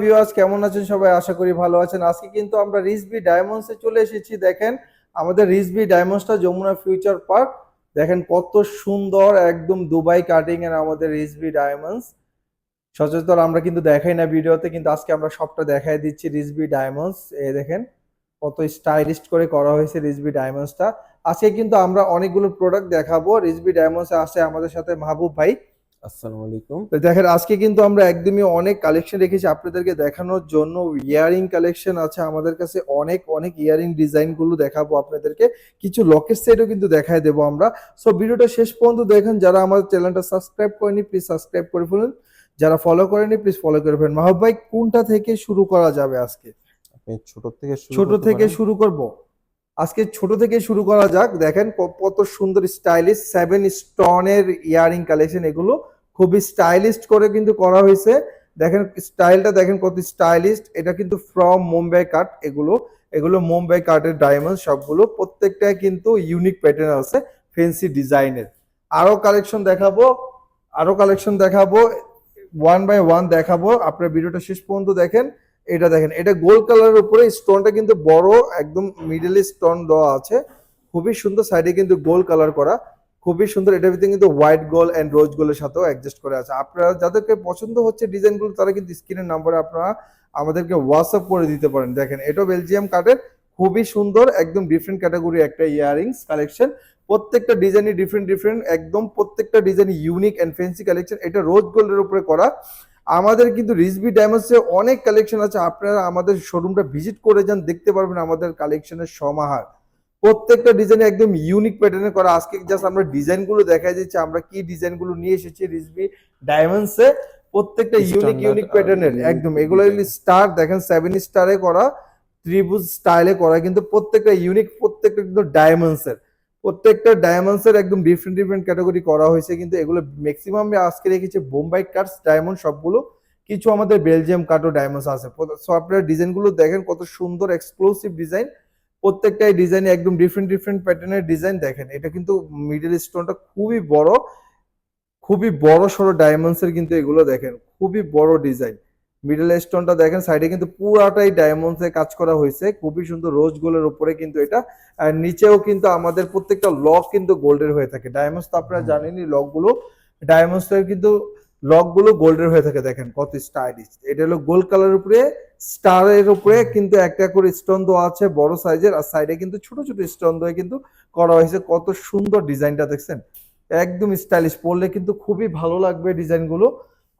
Viewers কেমন আছেন সবাই? আশা করি ভালো আছেন। আজকে কিন্তু আমরা রিসবি ডায়মন্ডসে চলে এসেছি। দেখেন, আমাদের রিসবি ডায়মন্ডসটা যমুনা ফিউচার পার্ক দেখেন, কত সুন্দর, একদম দুবাই কাটিং এর আমাদের রিসবি ডায়মন্ডস সচরাচর আমরা কিন্তু দেখাই না ভিডিওতে, কিন্তু আজকে আমরা সবটা দেখাই দিচ্ছি রিসবি ডায়মন্ডস এ দেখেন, কত স্টাইলিশ করে করা হয়েছে রিসবি ডায়মন্ডসটা আজকে কিন্তু আমরা অনেকগুলো প্রোডাক্ট দেখাবো। রিসবি ডায়মন্ডসে আছে আমাদের সাথে মাহবুব ভাই। আসসালামু আলাইকুম। তো দেখেন আজকে কিন্তু আমরা একদমই অনেক কালেকশন রেখেছি আপনাদেরকে দেখানোর জন্য। ইয়ারিং কালেকশন আছে আমাদের কাছে। অনেক অনেক ইয়ারিং ডিজাইনগুলো দেখাবো আপনাদেরকে। কিছু লকেট সেটও কিন্তু দেখায় দেবো আমরা। সো ভিডিওটা শেষ পর্যন্ত দেখেন। যারা আমাদের চ্যানেলটা সাবস্ক্রাইব করেনি প্লিজ সাবস্ক্রাইব করে ফেলুন। যারা ফলো করেনি প্লিজ ফলো করে ফেলুন। মাহবুব ভাই কোনটা থেকে শুরু করা যাবে আজকে? ছোট থেকে ছোট থেকে শুরু করব। আজকে ছোট থেকে শুরু করা যাক। দেখেন কত সুন্দর স্টাইলিশ সেভেন স্টোনের ইয়ারিং কালেকশন এগুলো। খুবই স্টাইলিশ করে কিন্তু করা হয়েছে। দেখেন স্টাইলটা দেখেন কত স্টাইলিশ এটা কিন্তু ফ্রম মুম্বাই কাট এগুলো। এগুলো মুম্বাই কাটের ডায়মন্ড সবগুলো। প্রত্যেকটাই কিন্তু ইউনিক প্যাটার্ন আছে ফেন্সি ডিজাইনের আরও কালেকশন দেখাবো। আরও কালেকশন দেখাবো। ওয়ান বাই ওয়ান দেখাবো। আপনার ভিডিওটা শেষ পর্যন্ত দেখেন। এটা দেখেন, এটা গোল্ড কালারের উপরে স্টোনটা কিন্তু বড়, একদম মিডলে স্টোন দেওয়া আছে। খুবই সুন্দর সাইডে কিন্তু গোল্ড কালার করা। খুবই সুন্দর, এটার ভিতরে কিন্তু হোয়াইট গোল এন্ড রোজ গোল্ডের সাথেও অ্যাডজাস্ট করে আছে। আপনারা যাদেরকে পছন্দ হচ্ছে ডিজাইনগুলো তারা কিন্তু স্ক্রিনের নাম্বারে আপনারা আমাদেরকে হোয়াটসঅ্যাপ করে দিতে পারেন। দেখেন এটাও বেলজিয়াম কাটের খুবই সুন্দর, একদম ডিফারেন্ট ক্যাটাগরি একটা ইয়ারিংস কালেকশন প্রত্যেকটা ডিজাইনই ডিফারেন্ট ডিফারেন্ট একদম প্রত্যেকটা design unique and fancy collection এটা রোজ গোল্ডের উপরে করা। আমাদের কিন্তু রিসবি ডায়মন্ডসে অনেক কালেকশন আছে। আপনারা আমাদের শোরুমটা ভিজিট করে যান দেখতে পারবেন আমাদের কালেকশনের সমাহার। প্রত্যেকটা ডিজাইন একদম ইউনিক প্যাটার্নে করা। আজকে জাস্ট আমরা ডিজাইনগুলো দেখাই দিচ্ছি আমরা কি ডিজাইনগুলো নিয়ে এসেছি রিসবি ডায়মন্ডসে। প্রত্যেকটা ইউনিক ইউনিক প্যাটার্নের একদম। এগুলো স্টার দেখেন সেভেন স্টারে করা ত্রিভুজ স্টাইলে করা। কিন্তু প্রত্যেকটা ইউনিক প্রত্যেকটা কিন্তু ডায়মন্ডসের প্রত্যেকটা ডায়মন্ডসের একদম ডিফারেন্ট ডিফারেন্ট ক্যাটাগরি করা হয়েছে, কিন্তু এগুলো ম্যাক্সিমাম আজকে রেখেছি বোম্বাই কাটস ডায়মন্ড সবগুলো। কিছু আমাদের বেলজিয়াম কাটো ডায়মন্ডস আছে। সো আপনারা ডিজাইনগুলো দেখেন কত সুন্দর এক্সক্লুসিভ ডিজাইন প্রত্যেকটাই ডিজাইনে একদম ডিফারেন্ট ডিফারেন্ট প্যাটার্নের ডিজাইন দেখেন। এটা কিন্তু মিডল স্টোনটা খুবই বড় খুবই বড় সড়ো ডায়মন্ডস এর কিন্তু এগুলো দেখেন। খুবই বড় ডিজাইন মিডল স্টোনটা দেখেন সাইডে কিন্তু পুরাটাই ডায়মন্ডস এর কাজ করা হয়েছে। খুবই সুন্দর রোজ গোল্ডের উপরে কিন্তু এটা। আর নিচেও কিন্তু আমাদের প্রত্যেকটা লক কিন্তু গোল্ডের হয়ে থাকে। ডায়মন্ডস তো আপনারা। জানেনই লকগুলো ডায়মন্ডস এর কিন্তু লকগুলো গোল্ডের হয়ে থাকে দেখেন কত স্টাইলিশ এটা হলো গোল্ড কালারের উপরে স্টারের উপরে কিন্তু একটা করে স্টোন দেওয়া আছে বড় সাইজের আর সাইডে কিন্তু ছোট ছোট স্টোন দিয়ে কিন্তু করা হয়েছে। কত সুন্দর ডিজাইনটা দেখছেন? একদম স্টাইলিশ পরলে কিন্তু খুবই ভালো লাগবে ডিজাইনগুলো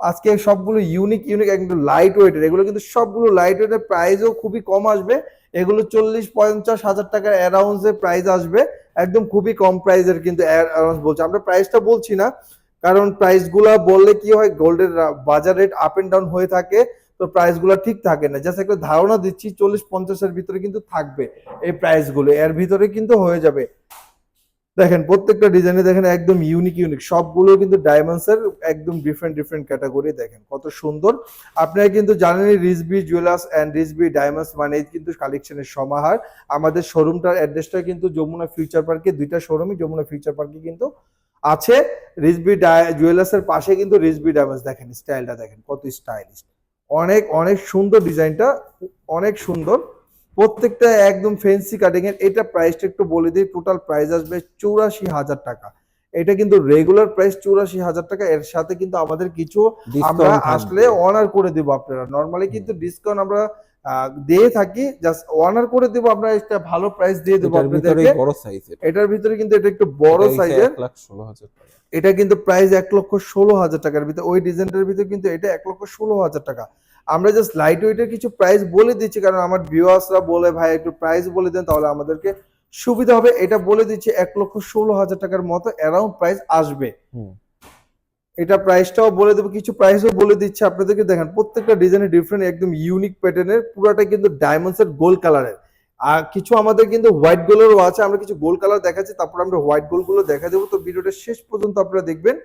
আজকে সবগুলো ইউনিক ইউনিক একদম লাইট ওয়েটের এগুলো কিন্তু সবগুলো লাইট ওয়েটের প্রাইসও খুবই কম আসবে। এগুলো চল্লিশ, পঞ্চাশ, হাজার টাকার অ্যারাউন্ডে প্রাইস আসবে। একদম খুবই কম প্রাইসের কিন্তু অ্যারাউন্ড বলছি। আমরা প্রাইসটা বলছি না, কারণ প্রাইসগুলা বললে কি হয়, গোল্ডের বাজার রেট আপ এন্ড ডাউন হয়ে থাকে, তো প্রাইসগুলা ঠিক থাকে না। জাস্ট একটা ধারণা দিচ্ছি, চল্লিশ, পঞ্চাশের ভিতরে কিন্তু থাকবে এই প্রাইসগুলো এর ভিতরে কিন্তু হয়ে যাবে। দেখেন, প্রত্যেকটা ডিজাইনে দেখেন একদম ইউনিক ইউনিক সবগুলো কিন্তু ডায়মন্ডস এর একদম ডিফারেন্ট ডিফারেন্ট ক্যাটাগরি দেখেন। কত সুন্দর। আপনারা কিন্তু জানেনই Rizvi jewellers and Rizvi diamonds মানে কিন্তু কালেকশনের সমাহার। আমাদের শোরুমটার অ্যাড্রেসটা কিন্তু যমুনা ফিউচার পার্কে দুইটা শোরুমই যমুনা ফিউচার পার্কে কিন্তু আছে। রিসবি জুয়েলার্স এর পাশে কিন্তু রিসবি ডায়মন্ডস দেখেন স্টাইলটা দেখেন, কত স্টাইলিশ অনেক অনেক সুন্দর ডিজাইনটা অনেক সুন্দর। প্রত্যেকটা একদম ফেন্সি কাটিং এর এটা প্রাইসটা একটু বলে দিই টোটাল প্রাইস আসবে চৌরাশি হাজার টাকা। এটা কিন্তু রেগুলার প্রাইস চৌরাশি হাজার টাকা এর সাথে কিন্তু আমাদের কিছু আমরা আসলে অনার করে দেবো আপনারা। নর্মালি কিন্তু ডিসকাউন্ট আমরা দিয়ে থাকি জাস্ট অনার করে দেবো আমরা একটা ভালো প্রাইস দিয়ে দেবো আপনাদেরকে। বড় সাইজ এটার ভিতরে কিন্তু এটা একটু বড় সাইজের এটা কিন্তু প্রাইস এক লক্ষ ষোলো হাজার টাকার ভিতরে ওই ডিজাইনটার ভিতরে কিন্তু এটা এক লক্ষ ষোলো হাজার টাকা। আমরা জাস্ট লাইট ওয়েটের কিছু প্রাইস বলে দিচ্ছি কারণ আমার ভিউয়ার্সরা বলে ভাই একটু প্রাইস বলে দেন তাহলে আমাদেরকে সুবিধা হবে। এটা বলে দিচ্ছি এক লক্ষ ষোলো হাজার টাকার মতো অ্যারাউন্ড প্রাইস আসবে। এটা প্রাইসটাও বলে দেবো কিছু প্রাইসও বলে দিচ্ছে। আপনাদেরকে দেখেন প্রত্যেকটা ডিজাইনের ডিফারেন্ট একদম ইউনিক প্যাটার্নের পুরাটা কিন্তু ডায়মন্ডস এর গোল্ড কালারের আর কিছু আমাদের কিন্তু হোয়াইট গোল্ডেরও আছে আমরা কিছু গোল্ড কালার দেখাচ্ছি তারপর আমরা হোয়াইট গোল্ডগুলো দেখা দেবো। তো ভিডিওটা শেষ পর্যন্ত আপনারা দেখবেন।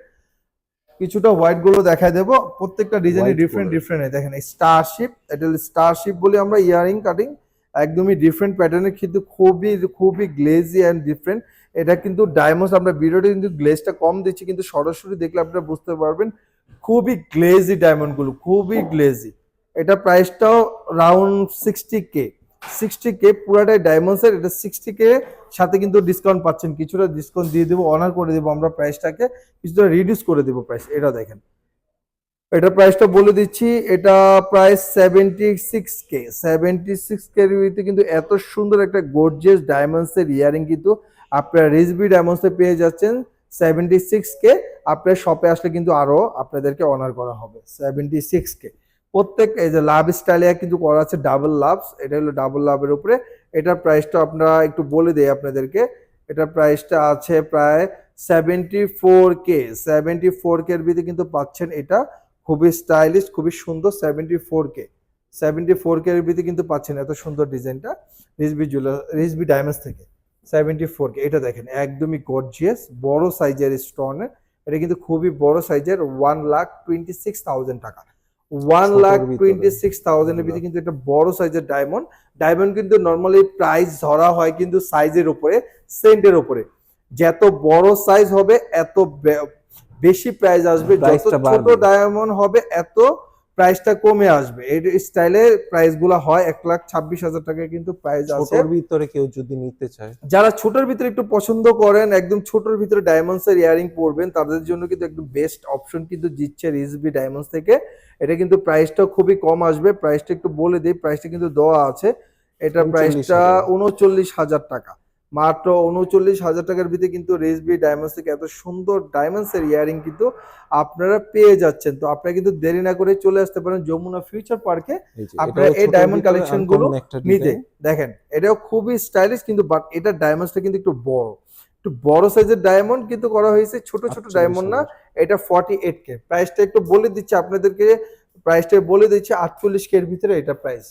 কিছুটা হোয়াইটগুলো দেখা দেবো। প্রত্যেকটা ডিজাইনে White ডিফারেন্ট। ডিফারেন্ট দেখেন স্টারশিপ এটা স্টারশিপ বলি আমরা ইয়ারিং কাটিং একদমই ডিফারেন্ট প্যাটার্নের কিন্তু খুবই খুবই গ্লেজি অ্যান্ড ডিফারেন্ট এটা কিন্তু ডায়মন্ড আমরা ভিডিওতে কিন্তু গ্লেজটা কম দিচ্ছি কিন্তু সরাসরি দেখলে আপনারা বুঝতে পারবেন খুবই গ্লেজি ডায়মন্ডগুলো খুবই গ্লেজি এটা প্রাইসটাও round sixty K sixty K পুরাটাই ডায়মন্ডস এর এটা সিক্সটি কে সাথে কিন্তু ডিসকাউন্ট পাচ্ছেন। কিছুটা ডিসকাউন্ট দিয়ে দেবো অনার করে দেবো আমরা প্রাইসটাকে কিছুটা রিডিউস করে দেবো প্রাইস এটা দেখেন। এটা প্রাইসটা বলে দিচ্ছি, এটা price seventy six K seventy six K কিন্তু এত সুন্দর একটা গর্জিয়াস ডায়মন্ডস এর ইয়ারিং কিন্তু আপনারা রিজবি ডায়মন্ডস পেয়ে যাচ্ছেন সেভেন্টি সিক্স কে আপনার শপে আসলে কিন্তু আরও আপনাদেরকে অনার করা হবে সেভেন্টি সিক্স কে প্রত্যেক, এই যে লাভ স্টাইলিয়া কিন্তু করা আছে ডাবল লাভস এটা হলো ডাবল লাভের উপরে। এটার প্রাইসটা আপনারা একটু বলে দেই আপনাদেরকে। এটার প্রাইসটা আছে প্রায় seventy four K seventy four K এর ভিতরে কিন্তু পাচ্ছেন এটা। খুবই স্টাইলিশ খুবই সুন্দর seventy four K seventy four K এর ভিতরে কিন্তু পাচ্ছেন এত সুন্দর ডিজাইনটা রিজবি জুয়েলার রিজবি ডায়মন্ডস থেকে। সেভেন্টি ফোর কে এটা দেখেন, একদমই গর্জিয়াস বড় সাইজের স্টোনের এটা কিন্তু খুবই বড় সাইজের one lakh twenty six thousand টাকা। ওয়ান লাখ টোয়েন্টি সিক্স থাউজেন্ডের ভিতরে কিন্তু একটা বড় সাইজের ডায়মন্ড ডায়মন্ড কিন্তু নর্মালি প্রাইস ধরা হয় কিন্তু সাইজের উপরে সেন্টের উপরে। যত বড় সাইজ হবে এত বেশি প্রাইস আসবে। যত ছোট ডায়মন্ড হবে এত প্রাইসটা কমে আসবে। এই স্টাইলে প্রাইসগুলা হয় এক লাখ ছাব্বিশ হাজার টাকা কিন্তু প্রাইস আছে। ছোটর ভিতরে কেউ যদি নিতে চায়। যারা ছোটর ভিতরে একটু পছন্দ করেন একদম ছোটর ভিতরে ডায়মন্ডস এর ইয়ারিং পরবেন তাদের জন্য কিন্তু একদম বেস্ট অপশন কিন্তু দিচ্ছে রিজবি ডায়মন্ডস থেকে। এটা কিন্তু প্রাইসটা খুবই কম আসবে। প্রাইসটা একটু বলে দিই প্রাইসটা কিন্তু দেওয়া আছে। এটা 39 প্রাইসটা উনচল্লিশ হাজার টাকা। মাত্র উনচল্লিশ হাজার টাকার ভিতরে কিন্তু রেসবি ডায়মন্ডস থেকে এত সুন্দর ডায়মন্ডস এর ইয়ারিং কিন্তু আপনারা পেয়ে যাচ্ছেন। তো আপনারা কিন্তু দেরি না করে চলে আসতে পারেন যমুনা ফিউচার পার্কে আপনারা এই collection uncommon গুলো নিতে দেখেন এটাও খুবই স্টাইলিশ কিন্তু বাট এটা ডায়মন্ডসটা কিন্তু একটু বড়। একটু বড় সাইজের ডায়মন্ড কিন্তু করা হয়েছে ছোট ছোট ডায়মন্ড না এটা ফর্টি এইট কে প্রাইসটা একটু বলে দিচ্ছি আপনাদেরকে প্রাইসটা বলে দিচ্ছি আটচল্লিশ কে এর ভিতরে এটা প্রাইস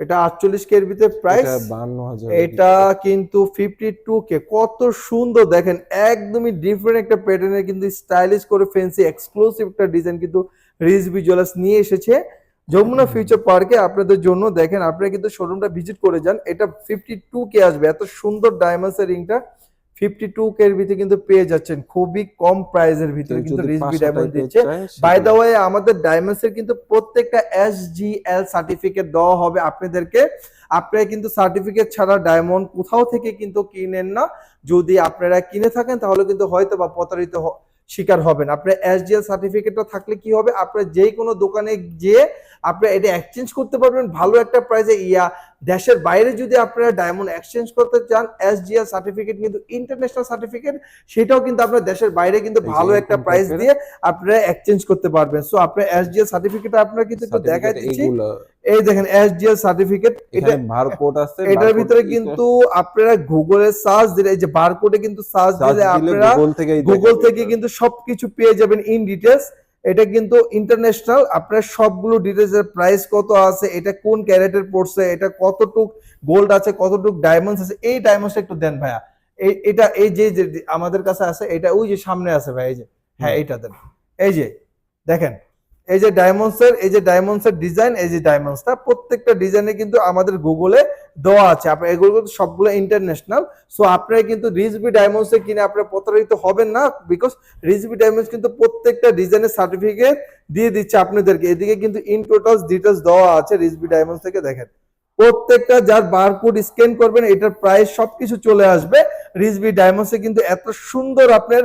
এটা আটচল্লিশ কে এর ভিতরে প্রাইস এটা 52,000 এটা কিন্তু ফিফটি টু কে কত সুন্দর। দেখেন একদমই ডিফারেন্ট একটা প্যাটার্নের কিন্তু স্টাইলিশ করে ফেন্সি এক্সক্লুসিভ একটা ডিজাইন কিন্তু রিজ ভিজুয়ালস নিয়ে এসেছে। যমুনা ফিউচার পার্কে আপনাদের জন্য দেখেন আপনারা কিন্তু শোরুমটা ভিজিট করে যান। এটা ফিফটি টু কে আসবে। এত সুন্দর ডায়মন্ডস এর রিংটা ফিফটি টু কে এর ভিতরে কিন্তু পেয়ে যাচ্ছেন। খুবই কম প্রাইসের ভিতরে কিন্তু পাঁচশো ডায়মন্ড দিচ্ছে। বাই দ্য ওয়ে আমাদের ডায়মন্ডস এর কিন্তু প্রত্যেকটা এস জি এল সার্টিফিকেট দেওয়া হবে আপনাদেরকে। আপনারা কিন্তু সার্টিফিকেট ছাড়া ডায়মন্ড কোথাও থেকে কিন্তু কিনেন না। যদি আপনারা কিনে থাকেন তাহলে কিন্তু হয়তো বা প্রতারিত শিকার হবেন। আপনার এসডিএল সার্টিফিকেটটা থাকলে কি হবে? আপনার যে কোনো দোকানে গিয়ে আপনারা এটা এক্সচেঞ্জ করতে পারবেন। ভালো একটা প্রাইসে ইয়া দেশের বাইরে যদি আপনারা ডায়মন্ড এক্সচেঞ্জ করতে চান এস এসডিএল সার্টিফিকেট কিন্তু ইন্টারন্যাশনাল সার্টিফিকেট সেটাও কিন্তু আপনার দেশের বাইরে কিন্তু ভালো একটা প্রাইস দিয়ে আপনারা এক্সচেঞ্জ করতে পারবেন। সো আপনার এসডিএল সার্টিফিকেট আপনারা কিন্তু একটু দেখাই দিচ্ছি। এই দেখেন এসডিএল সার্টিফিকেট এটা বারকোড আছে এটার ভিতরে কিন্তু আপনারা গুগলে সার্চ দিলে এই যে বারকোডে কিন্তু সার্চ দিলে আপনারা গুগল থেকে কিন্তু সবকিছু পেয়ে যাবেন ইন ডিটেলস এটা কিন্তু ইন্টারন্যাশনাল আপনার সবগুলো ডিটেলস এর প্রাইস কত আছে এটা কোন ক্যারেটের পড়ছে এটা কতটুক গোল্ড আছে কতটুক ডায়মন্ডস আছে এই ডায়মন্ডস একটু দেন ভাইয়া। এই এটা এই যে আমাদের কাছে আছে এটা ওই যে সামনে আছে ভাই এই যে। হ্যাঁ। এইটা দেন। এই যে দেখেন এই যে ডায়মন্ডস এর, এই যে ডায়মন্ডস এর ডিজাইন এই যে ডায়মন্ডসটা প্রত্যেকটা ডিজাইনে কিন্তু আমাদের গুগলে দেওয়া আছে। আপনার এগুলো কিন্তু সবগুলো ইন্টারন্যাশনাল সো আপনারা কিন্তু রিজবি ডায়মন্ডস কিনে আপনারা প্রতারিত হবেন না বিকজ রিজবি ডায়মন্ডস কিন্তু প্রত্যেকটা ডিজাইনের সার্টিফিকেট দিয়ে দিচ্ছে আপনাদেরকে। এদিকে কিন্তু ইন টোটাল ডিটেলস দেওয়া আছে রিজবি ডায়মন্ডস থেকে, দেখেন। প্রত্যেকটা যার বারকোড স্ক্যান করবেন, এটার প্রাইস সবকিছু চলে আসবে। রিজবি ডায়মন্ডসে কিন্তু এত সুন্দর আপনার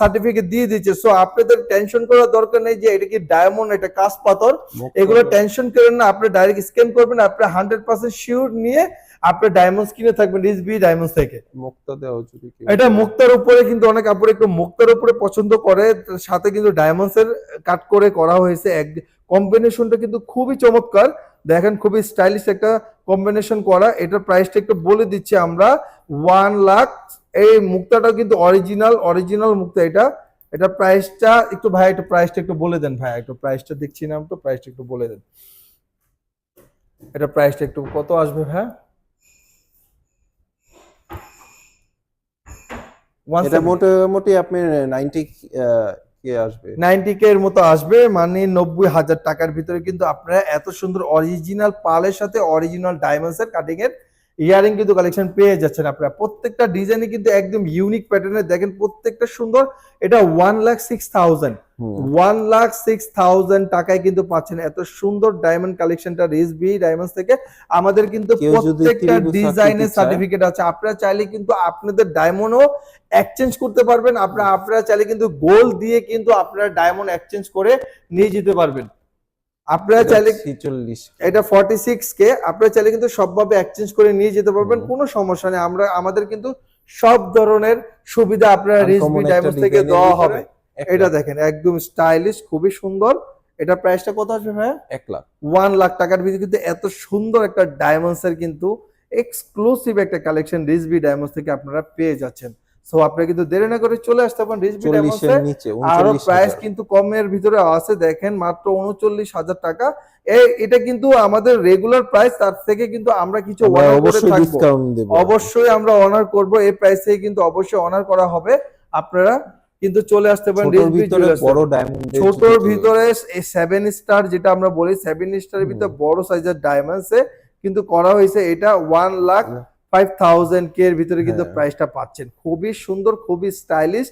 সার্টিফিকেট দিয়ে দিচ্ছে। সো আপনাদের টেনশন করার দরকার নেই যে এটা কি ডায়মন্ড এটা কাঁচ পাথর। এগুলো টেনশন করেন না আপনি ডাইরেক্ট স্ক্যান করবেন আপনি হান্ড্রেড পার্সেন্ট শিওর নিয়ে আপনি ডায়মন্ডস কিনে থাকবেন রিজবি ডায়মন্ডস থেকে। মুক্তা দেওয়া কেউ এটা মুক্তার উপরে কিন্তু অনেক কাপড় একটু মুক্তার উপরে পছন্দ করে সাথে কিন্তু ডায়মন্ডস এর কাট করে করা হয়েছে। এক কম্বিনেশনটা কিন্তু খুবই চমৎকার। দেখেন খুবই স্টাইলিশ একটা কম্বিনেশন করা। এটার প্রাইসটা একটু বলে দিচ্ছি আমরা। ওয়ান লাখ এই মুক্তাটা কিন্তু অরিজিনাল অরিজিনাল মুক্তা এটা। এটা প্রাইসটা একটু ভাই একটু প্রাইসটা একটু বলে দেন ভাই। একটু প্রাইসটা দেখছি না তো প্রাইসটা একটু বলে দেন। এটা প্রাইসটা একটু কত আসবে ভাই? এটা মোটামুটি আপনি নাইনটি কে আসবে। নাইনটি কে এর মতো আসবে মানে নব্বই হাজার টাকার ভিতরে কিন্তু আপনারা এত সুন্দর অরিজিনাল পালের সাথে অরিজিনাল ডায়মন্ডস এর কাটিং এর ইয়ারিং কিন্তু কালেকশন পেয়ে যাচ্ছেন আপনারা। প্রত্যেকটা ডিজাইনে কিন্তু একদম ইউনিক প্যাটার্নের দেখেন, প্রত্যেকটা সুন্দর, এটা one lakh six thousand one lakh six thousand টাকায় কিন্তু পাচ্ছেন। এত সুন্দর ডায়মন্ড কালেকশনটা রিস বি ডায়মন্ডস থেকে। আমাদের কিন্তু প্রত্যেকটা ডিজাইনের সার্টিফিকেট আছে। আপনারা চাইলে কিন্তু আপনাদের ডায়মন্ডও এক্সচেঞ্জ করতে পারবেন। আপনারা আপনারা চাইলে কিন্তু গোল্ড দিয়ে কিন্তু আপনারা ডায়মন্ড এক্সচেঞ্জ করে নিয়ে যেতে পারবেন। আপনারা চাইলে ছিচল্লিশ এটা ফর্টি সিক্স কে। আপনারা চাইলে কিন্তু সবভাবে এক্সচেঞ্জ করে নিয়ে যেতে পারবেন। কোনো সমস্যা নেই। আমরা আমাদের কিন্তু সব ধরনের সুবিধা আপনারা রিসবি Uncommon ডায়মন্ড থেকে দেওয়া হবে। এটা দেখেন একদম স্টাইলিশ খুবই সুন্দর। এটা প্রাইসটা কত আসবে ভাইয়া? এক লাখ। ওয়ান লাখ টাকার ভিতরে কিন্তু এত সুন্দর একটা ডায়মন্ডস এর কিন্তু এক্সক্লুসিভ একটা কালেকশন রিসবি ডায়মন্ডস থেকে আপনারা পেয়ে যাচ্ছেন। সো আপনারা কিন্তু দেরি না করে চলে আসতে পারেন রিসবি ডায়মন্ডস আরও প্রাইস। কিন্তু কমের ভিতরে আছে দেখেন মাত্র উনচল্লিশ হাজার টাকা। এটা কিন্তু আমাদের রেগুলার প্রাইস তার থেকে কিন্তু আমরা কিছু অবশ্যই ডিসকাউন্ট দেব। অবশ্যই আমরা অনার করব এই প্রাইসে কিন্তু অবশ্যই অনার করা হবে। আপনারা কিন্তু চলে আসতে পারেন ছোটর ভিতরে সেভেন স্টার যেটা আমরা বলি সেভেন স্টারের ভিতরে বড় সাইজের ডায়মন্ডসে কিন্তু করা হয়েছে। এটা one lakh five thousand K এর ভিতরে কিন্তু হ্যাঁ। প্রাইসটা পাচ্ছেন। খুবই সুন্দর খুবই স্টাইলিশ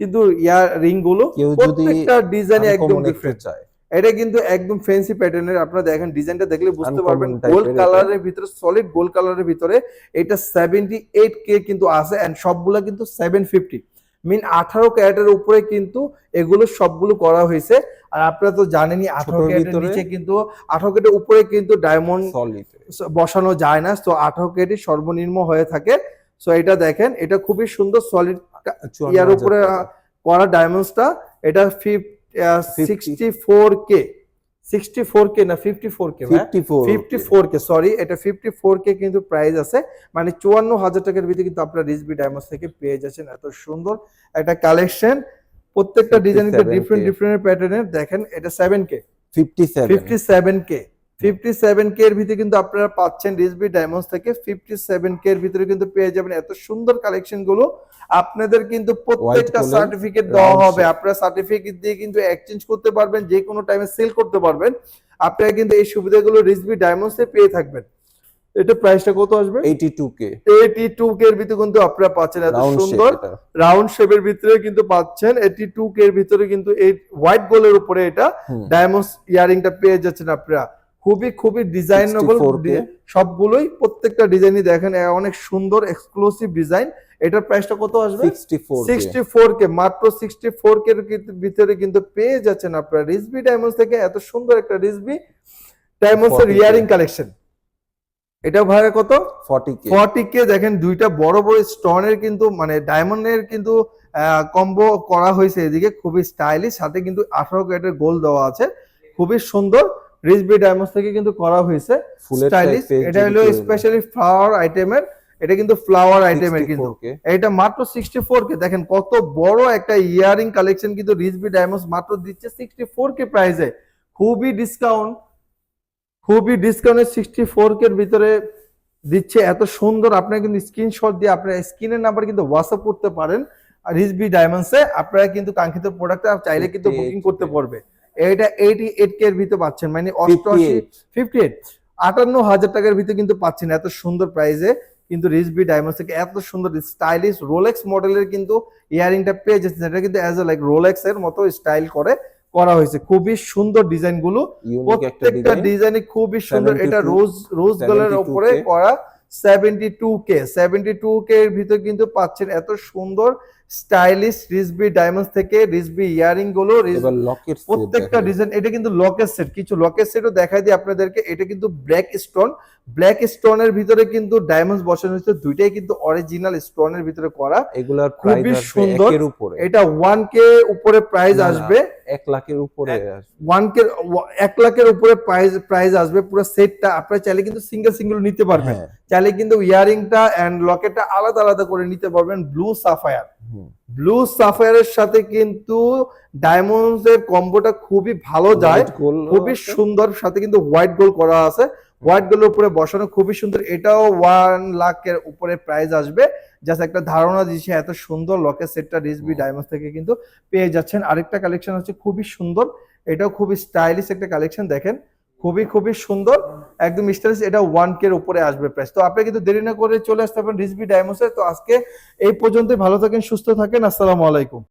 কিন্তু ইয়ার রিংগুলো প্রত্যেকটা ডিজাইনে একদম ডিফারেন্ট চায়। এটা কিন্তু একদম ফ্যান্সি প্যাটার্নের আপনারা দেখেন ডিজাইনটা দেখলে বুঝতে পারবেন গোল্ড এর কালারের ভিতরে সলিড গোল্ড কালারের ভিতরে এটা সেভেন্টি এইট কে কিন্তু আছে এন্ড সবগুলো কিন্তু সেভেন ফিফটি মিন আঠারো ক্যারেটের উপরে কিন্তু এগুলো সবগুলো করা হয়েছে। আর আপনারা তো জানেনই আঠারো ক্যারেটের নিচে কিন্তু আঠারো ক্যারেটের উপরে কিন্তু ডায়মন্ড সলিড বসানো যায় না। তো আঠারো ক্যারেটই সর্বনিম্ন হয়ে থাকে। সো এটা দেখেন এটা খুবই সুন্দর সলিড ইয়ার উপরে করা ডায়মন্ডসটা এটা ফিফ sixty four K sixty four K না fifty four K fifty four fifty four K sorry এটা ফিফটি ফোর কে কিন্তু প্রাইস আছে। মানে চুয়ান্ন হাজার টাকার ভিতরে কিন্তু আপনারা রিজবি ডায়মন্ড থেকে পেয়ে যাচ্ছেন এত সুন্দর একটা কালেকশন প্রত্যেকটা ডিজাইন 57K ডিফারেন্ট ডিফারেন্ট প্যাটার্নের দেখেন এটা seven K fifty seven fifty seven K এর ভিতরে কিন্তু আপনারা পাচ্ছেন রিসবি ডায়মন্ডস থেকে ফিফটি সেভেন কে এর ভিতরে কিন্তু পেয়ে যাবেন। এত সুন্দর কালেকশনগুলো আপনাদের কিন্তু প্রত্যেকটা সার্টিফিকেট দেওয়া হবে। আপনারা সার্টিফিকেট দিয়ে কিন্তু এক্সচেঞ্জ করতে পারবেন যে কোনো টাইমে সেল করতে পারবেন। আপনারা কিন্তু এই সুবিধাগুলো রিসবি ডায়মন্ডস এ পেয়ে থাকবেন। এটা প্রাইসটা কত আসবে? এইটি টু কে এইটি টু কে এর ভিতরে কিন্তু আপনারা পাচ্ছেন। এত সুন্দর রাউন্ড শেপের ভিতরে কিন্তু পাচ্ছেন। এইটি টু কে এর ভিতরে কিন্তু এই হোয়াইট গোলের উপরে এটা ডায়মন্ড ইয়ারিংটা পেয়ে যাচ্ছেন আপনারা। খুবই খুবই ডিজাইনেবল 64K সবগুলোই প্রত্যেকটা ডিজাইনই দেখেন অনেক সুন্দর এক্সক্লুসিভ ডিজাইন এটার প্রাইসটা কত আসবে? Sixty four sixty four K মাত্র সিক্সটি ফোর কে ভিতরে কিন্তু পেয়ে যাচ্ছেন আপনারা রিসবি ডায়মন্ডস থেকে এত সুন্দর একটা রিসবি ডায়মন্ডস এর ইয়ারিং কালেকশন এটা ভাড়া কত? ফর্টি কে ফর্টি কে দেখেন দুইটা বড় বড় স্টোনের কিন্তু মানে ডায়মন্ডের কিন্তু কম্বো করা হয়েছে এদিকে খুবই স্টাইলিশ সাথে কিন্তু আঠারো ক্যারেটের গোল দেওয়া আছে। খুবই সুন্দর। রিসবি ডায়মন্ডস থেকে কিন্তু করা হয়েছে স্টাইলিশ এটা হলো স্পেশালি ফ্লাওয়ার আইটেমের এটা কিন্তু ফ্লাওয়ার আইটেমের কিন্তু। এটা মাত্র সিক্সটি ফোর কে দেখেন কত বড় একটা ইয়ারিং কালেকশন কিন্তু রিসবি ডায়মন্ডস মাত্র দিচ্ছে সিক্সটি ফোর কে প্রাইসে খুবই ডিসকাউন্ট খুবই ডিসকাউন্টে সিক্সটি ফোর কে ভিতরে দিচ্ছে। এত সুন্দর আপনারা কিন্তু স্ক্রিনশট দিয়ে আপনারা স্ক্রিনের নাম্বার কিন্তু হোয়াটসঅ্যাপ করতে পারেন। আর রিসবি ডায়মন্ডসে আপনারা কিন্তু কাঙ্ক্ষিত প্রোডাক্ট চাইলে কিন্তু বুকিং করতে পারবে। এটা এইটি এইট কে এর ভিতরে পাচ্ছেন মানে অষ্টআশি ফিফটি এইট আটান্ন হাজার টাকার ভিতরে কিন্তু পাচ্ছেন এত সুন্দর প্রাইসে কিন্তু রিসবি থেকে এত সুন্দর স্টাইলিশ রোলেক্স মডেলের কিন্তু ইয়ারিংটা পেয়ে যাচ্ছেন। এটা কিন্তু অ্যাজ এ লাইক রোলেক্স এর মতো স্টাইল করে করা হয়েছে। খুবই সুন্দর ডিজাইনগুলো প্রত্যেকটা ডিজাইন খুবই সুন্দর। এটা রোজ রোজ গোলের 72K উপরে করা seventy two K seventy two K এর ভিতরে কিন্তু পাচ্ছেন এত সুন্দর স্টাইলিশ রিসবি ডায়মন্ড থেকে রিসবি ইয়ারিংগুলো প্রত্যেকটা ডিজাইন এটা কিন্তু লকের সেট কিছু লকের সেটও দেখাই দিই আপনাদেরকে এটা কিন্তু ব্ল্যাক স্টোন ব্ল্যাক স্টোনের ভিতরে কিন্তু ডায়মন্ড বসানো হয়েছে দুইটাই কিন্তু অরিজিনাল স্টোনের ভিতরে করা এগুলার খুবই সুন্দর। উপরে এটা উপরে প্রাইস। আসবে এক লাখের উপরে আসবে। ওয়ান কে এক লাখের উপরে প্রাইস প্রাইস আসবে পুরো সেটটা আপনারা চাইলে কিন্তু সিঙ্গেল সিঙ্গেল নিতে পারবেন হ্যাঁ চাইলে কিন্তু ইয়ারিংটা এন্ড লকেটটা আলাদা আলাদা করে নিতে পারবেন ব্লু সাফায়ার। ব্লু সাফায়ারের সাথে কিন্তু ডায়মন্ডস এর কম্বোটা খুবই ভালো যায়। খুবই সুন্দর সাথে কিন্তু হোয়াইট গোল করা আছে। হোয়াইট গোলের উপরে বসানো খুবই সুন্দর। এটাও ওয়ান লাখের উপরে প্রাইস আসবে। জাস্ট একটা ধারণা দিচ্ছে এত সুন্দর লকের সেটটা রিসবি ডায়মন্ডস থেকে কিন্তু পেয়ে যাচ্ছেন। আরেকটা কালেকশন হচ্ছে খুবই সুন্দর। এটাও খুবই স্টাইলিশ একটা কালেকশন দেখেন। খুবই খুবই সুন্দর। একদম স্টাইলিশ এটা ওয়ান কে উপরে আসবে প্রাইস তো আপনি কিন্তু দেরি না করে চলে আসতে পারেন রিসবি ডায়মন্ডসে। তো আজকে এই পর্যন্তই। ভালো থাকেন, সুস্থ থাকেন। আসসালামু আলাইকুম।